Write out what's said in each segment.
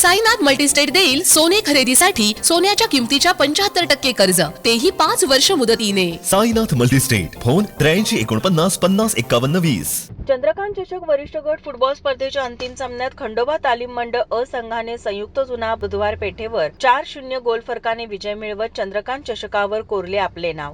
Sainath multi-state देईल सोने खरेदीसाठी सोन्याच्या किमतीच्या पंच्याहत्तर टक्के कर्ज. तेही पाच वर्ष मुदतीने. साईनाथ मल्टीस्टेट फोन त्र्याऐंशी एकोणपन्नास पन्नास एक्कावन्न वीस. चंद्रकांत चषक वरिष्ठ गट फुटबॉल स्पर्धेच्या अंतिम सामन्यात खंडोबा तालीम मंडळ अ संघाने संयुक्त जुना बुधवार पेठेवर चार शून्य गोल फरकाने विजय मिळवत चंद्रकांत चषकावर कोरले आपले नाव.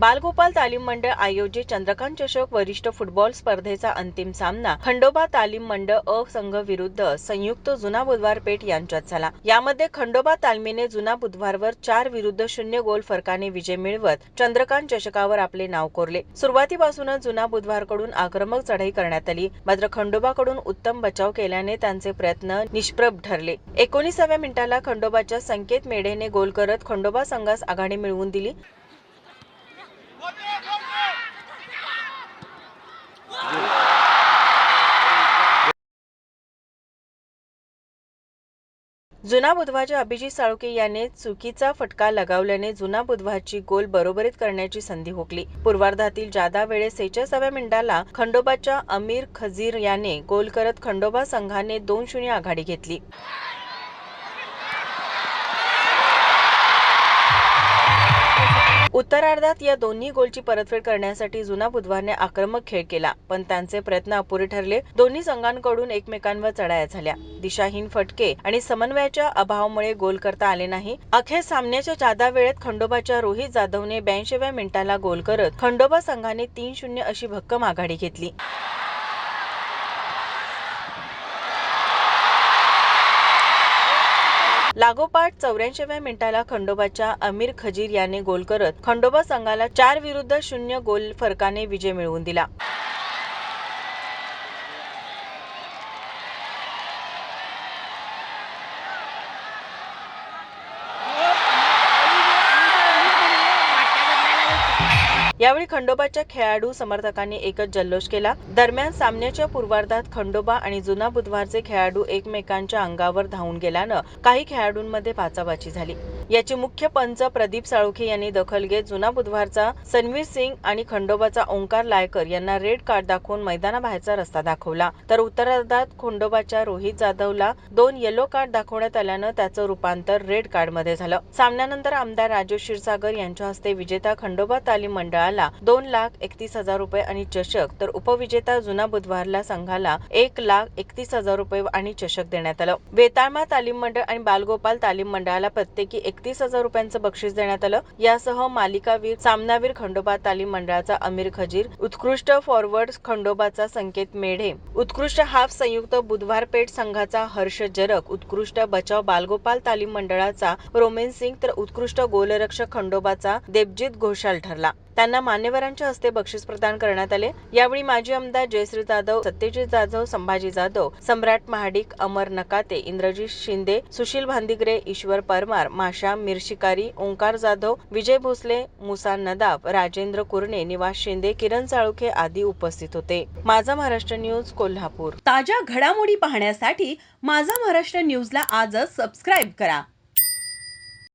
बालगोपाल तालीम मंडळ आयोजित चंद्रकांत चषक वरिष्ठ फुटबॉल स्पर्धेचा अंतिम सामना खंडोबा तालीम मंडळ अ संघ विरुद्ध संयुक्त जुना बुधवार पेठ यांच्यात झाला. यामध्ये खंडोबा तालमीने जुना बुधवारवर चार विरुद्ध शून्य गोल फरकाने विजय मिळवत चंद्रकांत चषकावर आपले नाव कोरले. सुरुवातीपासूनच जुना बुधवारकडून आक्रमक चढाई करण्यात आली. मात्र खंडोबाकडून उत्तम बचाव केल्याने त्यांचे प्रयत्न निष्प्रभ ठरले. एकोणीसाव्या मिनिटाला खंडोबाच्या संकेत मेढेने गोल करत खंडोबा संघास आघाडी मिळवून दिली. जुना बुधवाच्या अभिजित साळुके याने चुकीचा फटका लगावल्याने जुना बुधवाची गोल बरोबरीत करण्याची संधी हुकली. पूर्वार्धातील जादा वेळेस सेहेचाळीसाव्या मिनिटाला खंडोबाच्या अमीर खजीर याने गोल करत खंडोबा संघाने दोन शून्य आघाडी घेतली. उत्तरार्धात या दोन्ही गोलची परतफेड करण्यासाठी जुना बुधवारने आक्रमक खेळ केला पण त्यांचे प्रयत्न अपुरे ठरले. दोन्ही संघांकडून एकमेकांवर चढाया झाल्या. दिशाहीन फटके आणि समन्वयाच्या अभावामुळे गोल करता आले नाही. अखेर सामन्याच्या जादा वेळेत खंडोबाच्या रोहित जाधवने ब्याऐंशीव्या मिनिटाला गोल करत खंडोबा संघाने तीन शून्य अशी भक्कम आघाडी घेतली. लागोपाठ चौऱ्याऐंशीव्या मिनिटाला खंडोबाच्या अमीर खजीर याने गोल करत खंडोबा संघाला चार विरुद्ध शून्य गोल फरकाने विजय मिळवून दिला. यावेळी खंडोबाच्या खेळाडू समर्थकांनी एकच जल्लोष केला. दरम्यान सामन्याच्या पूर्वार्धात खंडोबा आणि जुना बुधवारचे खेळाडू एकमेकांच्या अंगावर धावून गेल्यानं काही खेळाडूंमध्ये बाचाबाची झाली. याची मुख्य पंच प्रदीप साळुखे यांनी दखल घेत जुना बुधवारचा सनवीर सिंग आणि खंडोबाचा ओंकार लायकर यांना रेड कार्ड दाखवून मैदानाबाहेरचा रस्ता दाखवला. तर उत्तरार्धात खंडोबाच्या रोहित जाधवला दोन येलो कार्ड दाखवण्यात आल्यानं त्याचं रूपांतर रेड कार्डमध्ये झालं. सामन्यानंतर आमदार राजेश क्षीरसागर यांच्या हस्ते विजेता खंडोबा तालीम मंडळाला दोन लाख एकतीस हजार रुपये आणि चषक तर उपविजेता जुना बुधवारला संघाला एक लाख एकतीस हजार रुपये आणि चषक देण्यात आलं. वेताळमा तालीम मंडळ आणि बालगोपाल तालीम मंडळाला प्रत्येकी एक एकतीस हजार रुपयांचं बक्षीस देण्यात आलं. यासह मालिकावीर सामनावीर खंडोबा तालीम मंडळाचा अमीर खजीर उत्कृष्ट फॉरवर्ड खंडोबाचा संकेत मेढे. उत्कृष्ट हाफ संयुक्त बुधवार पेठ संघाचा हर्ष जरक उत्कृष्ट बचाव बालगोपाल तालीम मंडळाचा रोमेन सिंग तर उत्कृष्ट गोलरक्षक खंडोबाचा देबजित घोषाल ठरला. त्यांना मान्यवरांच्या हस्ते बक्षीस प्रदान करण्यात आले. यावेळी माजी आमदार जयश्री जाधव सत्यजित जाधव संभाजी जाधव सम्राट महाडिक अमर नकाते इंद्रजीत शिंदे सुशील भांदिगरे ईश्वर परमार माशा मिरशिकारी ओंकार जाधव विजय भोसले मुसा नदाब राजेंद्र कुरणे निवास शिंदे किरण साळुखे आदी उपस्थित होते. माझा महाराष्ट्र न्यूज कोल्हापूर. ताज्या घडामोडी पाहण्यासाठी माझा महाराष्ट्र न्यूजला आजच सबस्क्राईब करा.